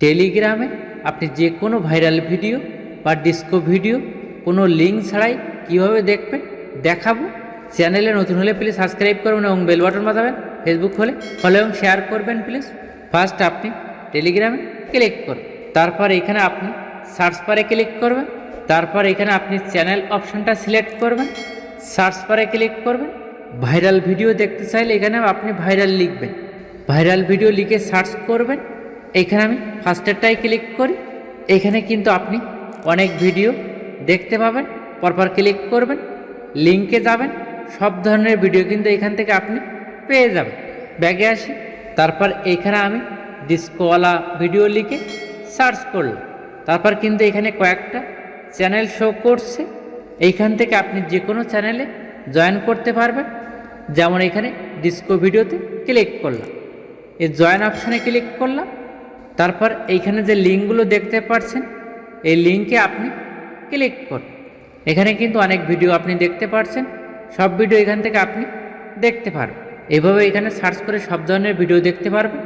টেলিগ্রামে আপনি যে কোনো ভাইরাল ভিডিও বা ডিস্কো ভিডিও, কোনো লিঙ্ক ছাড়াই কীভাবে দেখবেন দেখাবো। চ্যানেলে নতুন হলে প্লিজ সাবস্ক্রাইব করবেন এবং বেল বাটন বাজাবেন। ফেসবুক হলে ফলো এবং শেয়ার করবেন প্লিজ ফার্স্ট আপনি টেলিগ্রামে ক্লিক করুন। তারপর এখানে আপনি সার্চ বারে ক্লিক করবেন। তারপর এখানে আপনি চ্যানেল অপশনটা সিলেক্ট করবেন। সার্চ বারে ক্লিক করবেন। ভাইরাল ভিডিও দেখতে চাইলে এখানে আপনি ভাইরাল লিখবেন। ভাইরাল ভিডিও লিখে সার্চ করবেন। এখানে আমি ফার্স্টেরটাই ক্লিক করি। এখানে কিন্তু আপনি অনেক ভিডিও দেখতে পাবেন, পরপর ক্লিক করবেন লিঙ্কে যাবেন, সব ধরনের ভিডিও কিন্তু এখান থেকে আপনি পেয়ে যাবেন। ব্যাগে আসি, তারপর এইখানে আমি ডিস্কোওয়ালা ভিডিও লিখে সার্চ করলাম। তারপর কিন্তু এখানে কয়েকটা চ্যানেল শো করছে। এইখান থেকে আপনি যে কোনো চ্যানেলে জয়েন করতে পারবেন। যেমন এখানে ডিস্কো ভিডিওতে ক্লিক করলাম। এই জয়েন অপশানে ক্লিক করলাম। তারপর এইখানে যে লিঙ্কগুলো দেখতে পাচ্ছেন এই লিঙ্কে আপনি ক্লিক করুন। এখানে কিন্তু অনেক ভিডিও আপনি দেখতে পাচ্ছেন সব ভিডিও এখান থেকে আপনি দেখতে পারবেন। এভাবে এখানে সার্চ করে সব ধরনের ভিডিও দেখতে পারবেন।